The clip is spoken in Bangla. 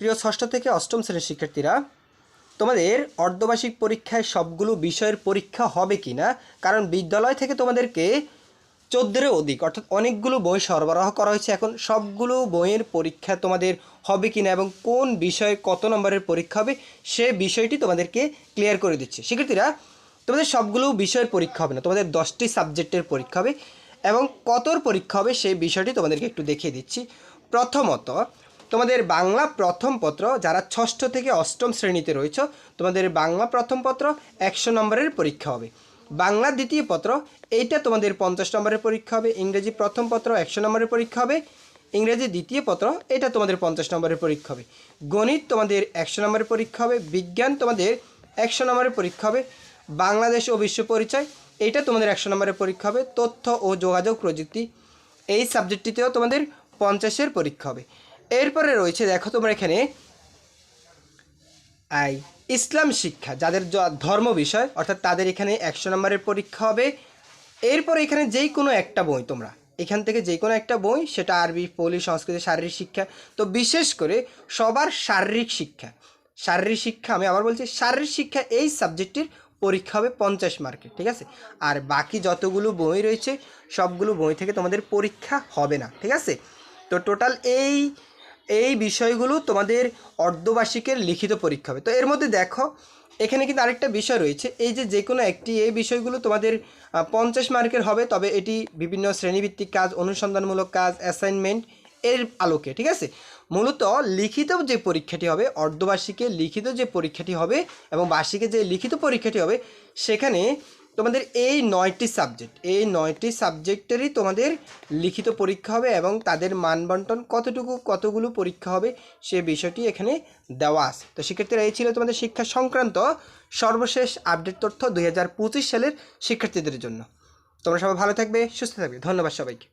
প্রিয় ষষ্ঠ থেকে অষ্টম শ্রেণির শিক্ষার্থীরা, তোমাদের অর্ধবার্ষিক পরীক্ষায় সবগুলো বিষয়ের পরীক্ষা হবে কি না কারণ বিদ্যালয় থেকে তোমাদেরকে চোদ্দেরও অধিক, অর্থাৎ অনেকগুলো বই সরবরাহ করা হয়েছে। এখন সবগুলো বইয়ের পরীক্ষা তোমাদের হবে কি না এবং কোন বিষয়ে কত নম্বরের পরীক্ষা হবে, সে বিষয়টি তোমাদেরকে ক্লিয়ার করে দিচ্ছে। শিক্ষার্থীরা, তোমাদের সবগুলো বিষয়ের পরীক্ষা হবে না, তোমাদের দশটি সাবজেক্টের পরীক্ষা হবে এবং কতর পরীক্ষা হবে সেই বিষয়টি তোমাদেরকে একটু দেখিয়ে দিচ্ছি। প্রথমত তোমাদের বাংলা প্রথম পত্র যারা ষষ্ঠ থেকে অষ্টম শ্রেণীতে রয়েছে, তোমাদের বাংলা প্রথম পত্র একশো নম্বরের পরীক্ষা হবে। বাংলা দ্বিতীয় পত্র, এইটা তোমাদের পঞ্চাশ নম্বরের পরীক্ষা হবে। ইংরেজি প্রথম পত্র একশো নম্বরের পরীক্ষা হবে। ইংরেজি দ্বিতীয় পত্র এটা তোমাদের পঞ্চাশ নম্বরের পরীক্ষা হবে। গণিত তোমাদের একশো নম্বরের পরীক্ষা হবে। বিজ্ঞান তোমাদের একশো নম্বরের পরীক্ষা হবে। বাংলাদেশ ও বিশ্ব পরিচয়, এইটা তোমাদের একশো নম্বরের পরীক্ষা হবে। তথ্য ও যোগাযোগ প্রযুক্তি, এই সাবজেক্টটিতেও তোমাদের পঞ্চাশের পরীক্ষা হবে। এরপরে রয়েছে, দেখো তোমরা এখানে, আই, ইসলাম শিক্ষা, যাদের ধর্ম বিষয়, অর্থাৎ তাদের এখানে একশো নম্বরের পরীক্ষা হবে। এরপর এখানে যেই কোনো একটা বই তোমরা, এখান থেকে যে কোনো একটা বই, সেটা আরবি, পলি, সংস্কৃত, শারীরিক শিক্ষা, তো বিশেষ করে সবার শারীরিক শিক্ষা। শারীরিক শিক্ষা, আমি আবার বলছি, শারীরিক শিক্ষা এই সাবজেক্টের পরীক্ষা হবে পঞ্চাশ মার্কের, ঠিক আছে? আর বাকি যতগুলো বই রয়েছে, সবগুলো বই থেকে তোমাদের পরীক্ষা হবে না, ঠিক আছে? তো টোটাল এই এই বিষয়গুলো তোমাদের অর্ধবার্ষিকের লিখিত পরীক্ষা হবে। তো এর মধ্যে দেখো, এখানে কিন্তু আরেকটা বিষয় রয়েছে। এই যে যে কোনো একটি, এই বিষয়গুলো তোমাদের পঞ্চাশ মার্কের হবে, তবে এটি বিভিন্ন শ্রেণীভিত্তিক কাজ, অনুসন্ধানমূলক কাজ অ্যাসাইনমেন্ট এর আলোকে, ঠিক আছে? মূলত লিখিত যে পরীক্ষাটি হবে অর্ধবার্ষিকে লিখিত যে পরীক্ষাটি হবে এবং বার্ষিকে যে লিখিত পরীক্ষাটি হবে, সেখানে তোমাদের এই নয়টি সাবজেক্ট এই নয়টি সাবজেক্টেরই তোমাদের লিখিত পরীক্ষা হবে এবং তাদের মানবন্টন কতটুকু, কতগুলো পরীক্ষা হবে সে বিষয়টি এখানে দেওয়া আছে। তো শিক্ষার্থীরা, এই ছিল তোমাদের শিক্ষা সংক্রান্ত সর্বশেষ আপডেট তথ্য দুই হাজার পঁচিশ সালের শিক্ষার্থীদের জন্য। তোমরা সবাই ভালো থাকবে, সুস্থ থাকবে। ধন্যবাদ সবাইকে।